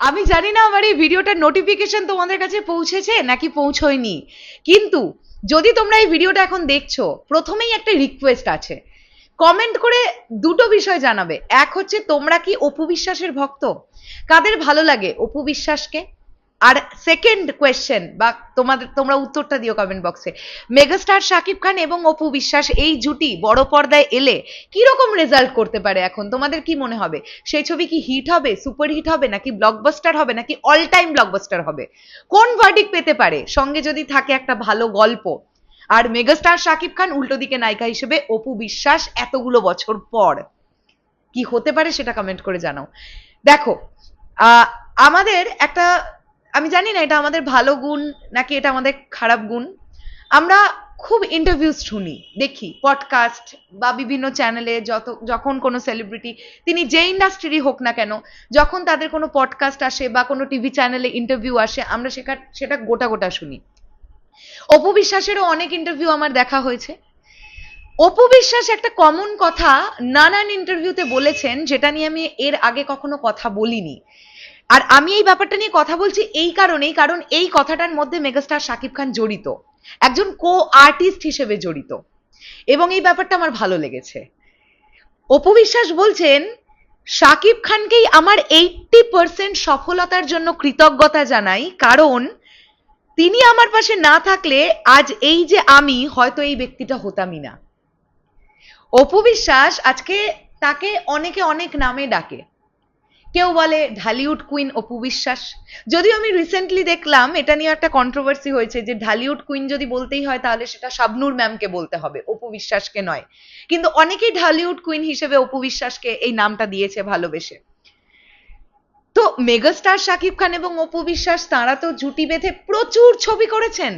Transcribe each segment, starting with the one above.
আমি জানি না আমার এই ভিডিওটার নোটিফিকেশন তোমাদের কাছে পৌঁছেছে নাকি পৌঁছয়নি। কিন্তু যদি তোমরা এই ভিডিওটা এখন দেখছ, প্রথমেই একটা রিকোয়েস্ট আছে। কমেন্ট করে দুটো বিষয় জানাবে। এক হচ্ছে, তোমরা কি অপু বিশ্বাসের ভক্ত? কাদের ভালো লাগে অপু বিশ্বাসকে? আর সেকেন্ড কোয়েশ্চেন বা তোমাদের, তোমরা উত্তরটা দিও কমেন্ট বক্সে মেগাস্টার শাকিব খান এবং অপু বিশ্বাস এই জুটি বড় পর্দায় এলে কি রকম রেজাল্ট করতে পারে এখন? তোমাদের কি মনে হবে? সেই ছবি কি হিট হবে? সুপার হিট হবে? নাকি ব্লকবাস্টার হবে? নাকি অল টাইম ব্লকবাস্টার হবে? কোন ভার্ডিক পেতে পারে? সঙ্গে যদি থাকে একটা ভালো গল্প। আর মেগাস্টার শাকিব খান উল্টো দিকে নায়িকা হিসেবে অপু বিশ্বাস এতগুলো বছর পর। কি হতে পারে সেটা কমেন্ট করে জানাও। দেখো আমাদের একটা আমি জানি না এটা আমাদের ভালো গুণ নাকি এটা আমাদের খারাপ গুণ। আমরা খুব ইন্টারভিউস শুনি, দেখি পডকাস্ট বা বিভিন্ন চ্যানেলে যত, যখন কোনো সেলিব্রিটি তিনি যে ইন্ডাস্ট্রিরই হোক না কেন, যখন তাদের কোনো পডকাস্ট আসে বা কোনো টিভি চ্যানেলে ইন্টারভিউ আসে, আমরা সেটা সেটা গোটা গোটা শুনি। অপু বিশ্বাসেরও অনেক ইন্টারভিউ আমার দেখা হয়েছে। অপু বিশ্বাস একটা কমন কথা, নানান ইন্টারভিউতে বলেছেন, যেটা নিয়ে আমি এর আগে কখনো কথা বলিনি। আর আমি এই ব্যাপারটা নিয়ে কথা বলছি এই কারণেই, কারণ এই কথাটার মধ্যে মেগাস্টার শাকিব খান জড়িত। একজন কো আর্টিস্ট হিসেবে জড়িত। এবং এই ব্যাপারটা আমার ভালো লেগেছে। অপু বিশ্বাস বলছেন, শাকিব খানকেই আমার এইটটি পার্সেন্ট সফলতার জন্য কৃতজ্ঞতা জানাই, কারণ তিনি আমার পাশে না থাকলে আজ এই যে আমি, হয়তো এই ব্যক্তিটা হতামই না। অপু বিশ্বাস আজকে তাকে অনেকে অনেক নামে ডাকে। কেউ বলে ঢালিউড কুইন অপু বিশ্বাস। যদিও আমি রিসেন্টলি দেখলাম, এটা নিয়ে একটা কন্ট্রোভার্সি হয়েছে যে ঢালিউড কুইন যদি বলতেই হয় তাহলে সেটা শাবনুর ম্যামকে বলতে হবে, অপু বিশ্বাসকে নয়। কিন্তু অনেকেই ঢালিউড কুইন হিসেবে অপু বিশ্বাসকে এই নামটা দিয়েছে ভালোবেসে। তো মেগাস্টার শাকিব খান এবং অপু বিশ্বাস, তাঁরা তো জুটি বেঁধে প্রচুর ছবি করেছেন।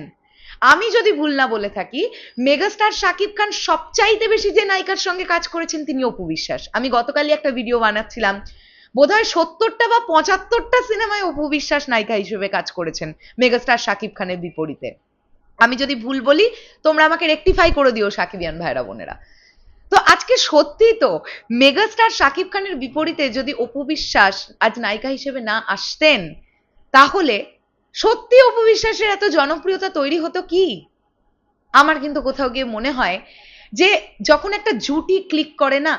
আমি যদি ভুল না বলে থাকি, মেগাস্টার শাকিব খান সবচাইতে বেশি যে নায়িকার সঙ্গে কাজ করেছেন তিনি অপু বিশ্বাস। আমি গতকালই একটা ভিডিও বানাচ্ছিলাম বোধহয় সত্তরটা বা পঁচাত্তরটা সিনেমায় অপু বিশ্বাস নায়িকা হিসেবে কাজ করেছেন মেগাস্টার শাকিব খানের বিপরীতে। আমি যদি ভুল বলি, তোমরা আমাকে রেকটিফাই করে দিও সাকিবিয়ান ভাইরা বোনেরা। তো আজকে সত্যি তো মেগাস্টার শাকিব খানের বিপরীতে যদি অপু বিশ্বাস আজ নায়িকা হিসেবে না আসতেন, তাহলে সত্যি অপু বিশ্বাসের এত জনপ্রিয়তা তৈরি হতো কি? আমার কিন্তু কোথাও গিয়ে মনে হয় যে যখন একটা জুটি ক্লিক করে না,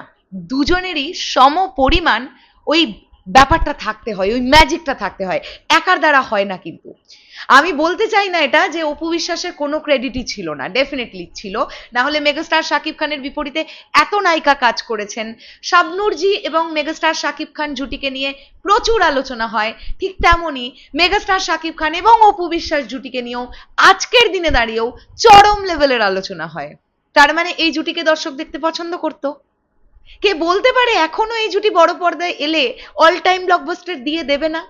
দুজনেরই সম পরিমাণ ওই ব্যাপারটা থাকতে হয়, ওই ম্যাজিকটা থাকতে হয়। একার দ্বারা হয় না কিন্তু। আমি বলতে চাই না এটা যে অপু বিশ্বাসের কোনো ক্রেডিটই ছিল না ডেফিনেটলি ছিল। না হলে মেগাস্টার শাকিব খানের বিপরীতে এত নায়িকা কাজ করেছেন। শাবনুরজি এবং মেগাস্টার শাকিব খান জুটিকে নিয়ে প্রচুর আলোচনা হয়, ঠিক তেমনই মেগাস্টার শাকিব খান এবং অপু বিশ্বাস জুটিকে নিয়েও আজকের দিনে দাঁড়িয়েও চরম লেভেলের আলোচনা হয়। তার মানে এই জুটিকে দর্শক দেখতে পছন্দ করতো। কে বলতে পারে এখনও এই জুটি বড় পর্দায় এলে অল টাইম ব্লকবাস্টার দিয়ে দেবে না?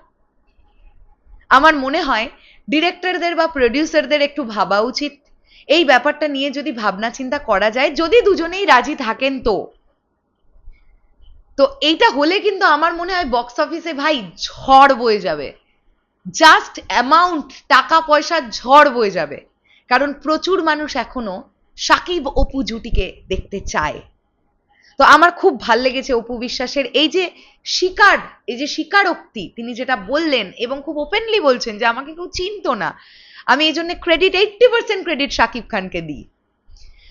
আমার মনে হয় ডিরেক্টরদের বা প্রডিউসারদের একটু ভাবা উচিত। এই ব্যাপারটা নিয়ে যদি ভাবনা চিন্তা করা যায়, যদি দুজনেই রাজি থাকেন তো। তো এইটা হলে কিন্তু আমার মনে হয় বক্স অফিসে ভাই ঝড় বয়ে যাবে। জাস্ট অ্যামাউন্ট টাকা পয়সার ঝড় বয়ে যাবে। কারণ প্রচুর মানুষ এখনও সাকিব অপু জুটিকে দেখতে চায়। তো আমার খুব ভালো লেগেছে অপু বিশ্বাসের এই যে স্বীকার এই যে স্বীকারোক্তি তিনি যেটা বললেন এবং খুব ওপেনলি বলছেন যে আমাকে কেউ চিনতো না। আমি এই জন্য credit eighty percent credit Shakib খানকে দিই।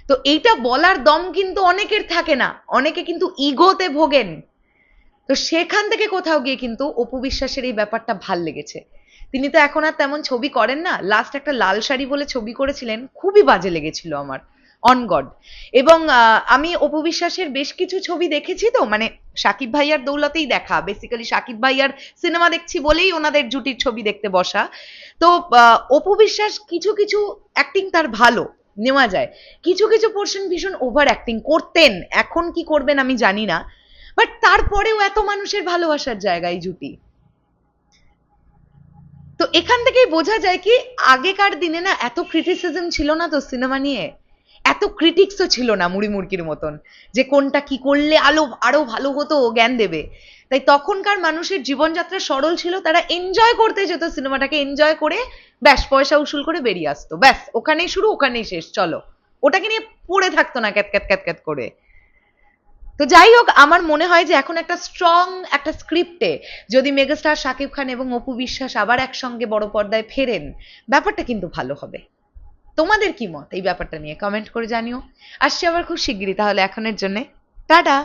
তো এইটা বলার দম কিন্তু অনেকের থাকে না, অনেকে কিন্তু ইগোতে ভোগেন। তো সেখান থেকে কোথাও গিয়ে কিন্তু অপু বিশ্বাসের এই ব্যাপারটা ভালো লেগেছে। তিনি তো এখন আর তেমন ছবি করেন না লাস্ট একটা লাল শাড়ি বলে ছবি করেছিলেন, খুবই বাজে লেগেছিল আমার। অন গড এবং আমি অপু বিশ্বাসের বেশ কিছু ছবি দেখেছি তো মানে সাকিব ভাইয়ার দৌলতেই দেখা। বেসিক্যালি সাকিব ভাইয়ার সিনেমা দেখছি বলেই ওনাদের জুটির ছবি দেখতে বসা। তো অপু বিশ্বাস কিছু কিছু অ্যাক্টিং তার ভালো, নেওয়া যায়। কিছু কিছু পোর্শন ভীষণ ওভার অ্যাক্টিং করতেন, এখন কি করবেন আমি জানি না। বাট তারপরেও এত মানুষের ভালোবাসার জায়গা এই জুটি। তো এখান থেকেই বোঝা যায় কি, আগেকার দিনে না এত ক্রিটিসিজম ছিল না তো সিনেমা নিয়ে। এত ক্রিটিক্সও ছিল না মুড়ি মুড়কির মতন যে কোনটা কি করলে আলো, আরও ভালো হতো জ্ঞান দেবে। তাই তখনকার মানুষের জীবনযাত্রা সরল ছিল, তারা এনজয় করতে যেত সিনেমাটাকে এনজয় করে ব্যাস, পয়সা উসুল করে বেরিয়ে আসতো। ব্যাস, ওখানেই শুরু, ওখানেই শেষ, চলো। ওটাকে নিয়ে পড়ে থাকতো না ক্যাত ক্যাত ক্যাত ক্যাত করে। তো যাই হোক, আমার মনে হয় যে এখন একটা স্ট্রং একটা স্ক্রিপ্টে যদি মেগাস্টার শাকিব খান এবং অপু বিশ্বাস আবার একসঙ্গে বড় পর্দায় ফেরেন, ব্যাপারটা কিন্তু ভালো হবে। তোমাদের কি মত এই ব্যাপারটা নিয়ে? কমেন্ট করে জানিও। আসছি আবার খুব শিগগিরই, তাহলে এখনের জন্যে। টাটা!